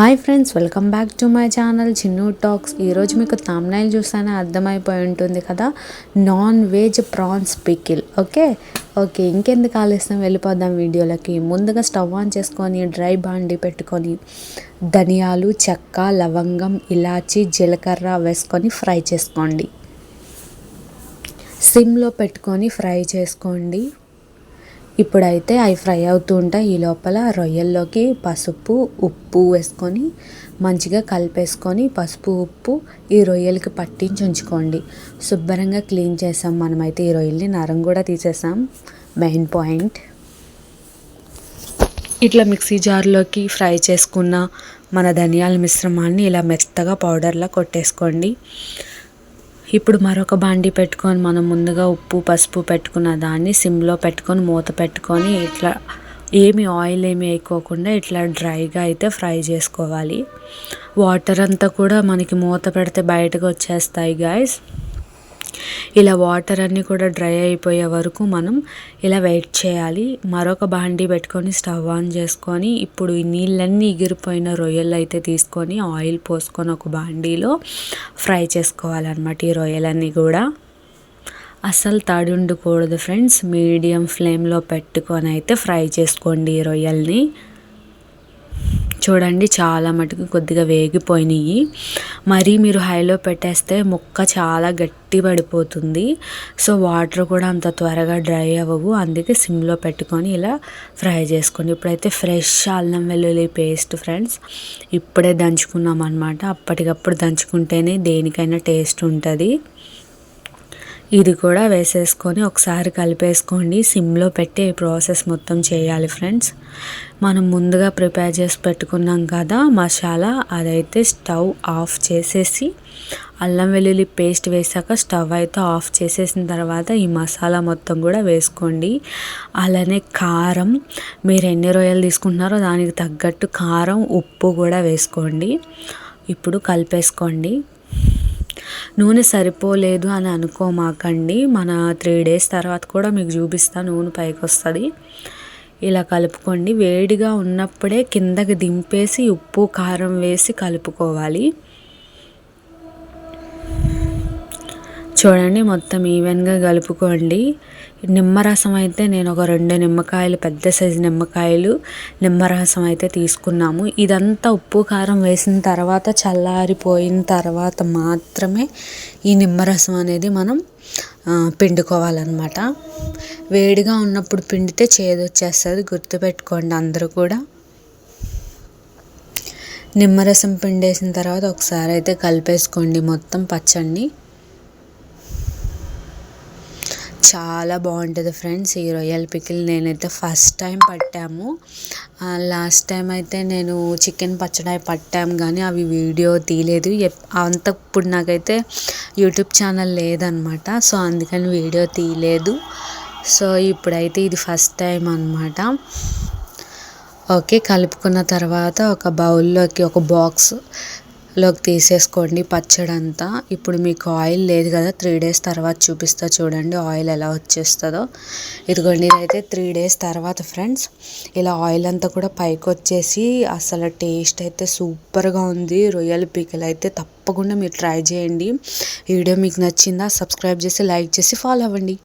Hi friends welcome back to my channel Chinnu talks. ఈరోజు మీకు thumbnail చూస్తేనే అర్థమైపోయి ఉంటుంది కదా? Non veg prawns pickle. Okay? Okay ఇంకెందుకు ఆలస్యం? వెళ్ళిపోదాం వీడియోలకి. ముందుగా స్టవ్ ఆన్ చేసుకొని డ్రై బాండి పెట్టుకొని ధనియాలు చెక్క లవంగం ఇలాచి జీలకర్ర వేసుకొని ఫ్రై చేసుకోండి. సిమ్లో పెట్టుకొని ఫ్రై చేసుకోండి. ఇప్పుడైతే అవి ఫ్రై అవుతూ ఉంటాయి. ఈ లోపల రొయ్యల్లోకి పసుపు ఉప్పు వేసుకొని మంచిగా కలిపేసుకొని పసుపు ఉప్పు ఈ రొయ్యలకి పట్టించి ఉంచుకోండి. శుభ్రంగా క్లీన్ చేసాం మనమైతే ఈ రొయ్యల్ని. నరం కూడా తీసేసాం. Main point. ఇట్లా మిక్సీ జార్లోకి ఫ్రై చేసుకున్న మన ధనియాల మిశ్రమాన్ని ఇలా మెత్తగా పౌడర్లా కొట్టేసుకోండి. ఇప్పుడు మరొక బాండి పెట్టుకొని మనం ముందుగా ఉప్పు పసుపు పెట్టుకున్న దాన్ని సిమ్లో పెట్టుకొని మూత పెట్టుకొని ఇట్లా ఏమి ఆయిల్ ఏమి వేయకోకుండా ఇట్లా డ్రైగా అయితే ఫ్రై చేసుకోవాలి. వాటర్ అంతా కూడా మనకి మూత పెడితే బయటకు వచ్చేస్తాయి గాయస్ ఇలా వాటర్ అన్నీ కూడా డ్రై అయిపోయే వరకు మనం ఇలా వెయిట్ చేయాలి. మరొక బాండి పెట్టుకొని స్టవ్ ఆన్ చేసుకొని ఇప్పుడు ఈ నీళ్ళన్నీ ఎగిరిపోయిన రొయ్యలు అయితే తీసుకొని ఆయిల్ పోసుకొని ఒక బాండీలో ఫ్రై చేసుకోవాలన్నమాట ఈ రొయ్యలన్నీ కూడా. అసలు తడి ఉండకూడదు ఫ్రెండ్స్. మీడియం ఫ్లేమ్లో పెట్టుకొని అయితే ఫ్రై చేసుకోండి ఈ రొయ్యల్ని. చూడండి చాలా మటుకు కొద్దిగా వేగిపోయినాయి. మరీ మీరు హైలో పెట్టేస్తే ముక్క చాలా గట్టి పడిపోతుంది. సో వాటర్ కూడా అంత త్వరగా డ్రై అవ్వవు. అందుకే సిమ్లో పెట్టుకొని ఇలా ఫ్రై చేసుకోండి. ఇప్పుడైతే ఫ్రెష్ అల్లం వెల్లుల్లి పేస్ట్ ఫ్రెండ్స్ ఇప్పుడే దంచుకున్నాం అనమాట అప్పటికప్పుడు దంచుకుంటేనే దేనికైనా టేస్ట్ ఉంటుంది. ఇది కూడా వేసేసుకొని ఒకసారి కలిపేసుకోండి. సిమ్లో పెట్టి ప్రాసెస్ మొత్తం చేయాలి ఫ్రెండ్స్. మనం ముందుగా ప్రిపేర్ చేసి పెట్టుకున్నాం కదా మసాలా అదైతే స్టవ్ ఆఫ్ చేసేసి అల్లం వెల్లుల్లి పేస్ట్ వేసాక స్టవ్ అయితే ఆఫ్ చేసేసిన తర్వాత ఈ మసాలా మొత్తం కూడా వేసుకోండి. అలానే కారం మీరు ఎన్ని రొయ్యలు తీసుకుంటున్నారో దానికి తగ్గట్టు కారం ఉప్పు కూడా వేసుకోండి. ఇప్పుడు కలిపేసుకోండి. నూనె సరిపోలేదు అని అనుకోమాకండి. మన త్రీ డేస్ తర్వాత కూడా మీకు చూపిస్తా నూనె పైకి వస్తుంది ఇలా కలుపుకోండి. వేడిగా ఉన్నప్పుడే కిందకి దింపేసి ఉప్పు కారం వేసి కలుపుకోవాలి. చూడండి మొత్తం ఈవెన్గా కలుపుకోండి. నిమ్మరసం అయితే నేను ఒక రెండు నిమ్మకాయలు పెద్ద సైజు నిమ్మకాయలు నిమ్మరసం అయితే తీసుకున్నాము. ఇదంతా ఉప్పు కారం వేసిన తర్వాత చల్లారిపోయిన తర్వాత మాత్రమే ఈ నిమ్మరసం అనేది మనం పిండుకోవాలన్నమాట. వేడిగా ఉన్నప్పుడు పిండితే చేదు వచ్చేస్తుంది గుర్తుపెట్టుకోండి అందరూ కూడా. నిమ్మరసం పిండేసిన తర్వాత ఒకసారి అయితే కలిపేసుకోండి మొత్తం పచ్చడిని. చాలా బాగుంటుంది ఫ్రెండ్స్ ఈ రొయ్యల పికిల్. నేనైతే ఫస్ట్ టైం పట్టాము. లాస్ట్ టైం అయితే నేను చికెన్ పచ్చడి పట్టాము కానీ అవి వీడియో తీయలేదు. అంత ఇప్పుడు నాకైతే యూట్యూబ్ ఛానల్ లేదనమాట. సో అందుకని వీడియో తీయలేదు. సో ఇప్పుడైతే ఇది ఫస్ట్ టైం అనమాట ఓకే కలుపుకున్న తర్వాత ఒక బౌల్లోకి ఒక బాక్స్ లోకి తీసేసుకోండి పచ్చడి అంతా ఇప్పుడు మీకు ఆయిల్ లేదు కదా త్రీ డేస్ తర్వాత చూపిస్తా చూడండి ఆయిల్ ఎలా వచ్చేస్తుందో. ఇదిగోండి ఇదైతే త్రీ డేస్ తర్వాత ఫ్రెండ్స్. ఇలా ఆయిల్ అంతా కూడా పైకి వచ్చేసి అసలు టేస్ట్ అయితే సూపర్గా ఉంది. రొయ్యల పీకలు అయితే తప్పకుండా మీరు ట్రై చేయండి. ఈ వీడియో మీకు నచ్చిందా సబ్స్క్రైబ్ చేసి లైక్ చేసి ఫాలో అవ్వండి.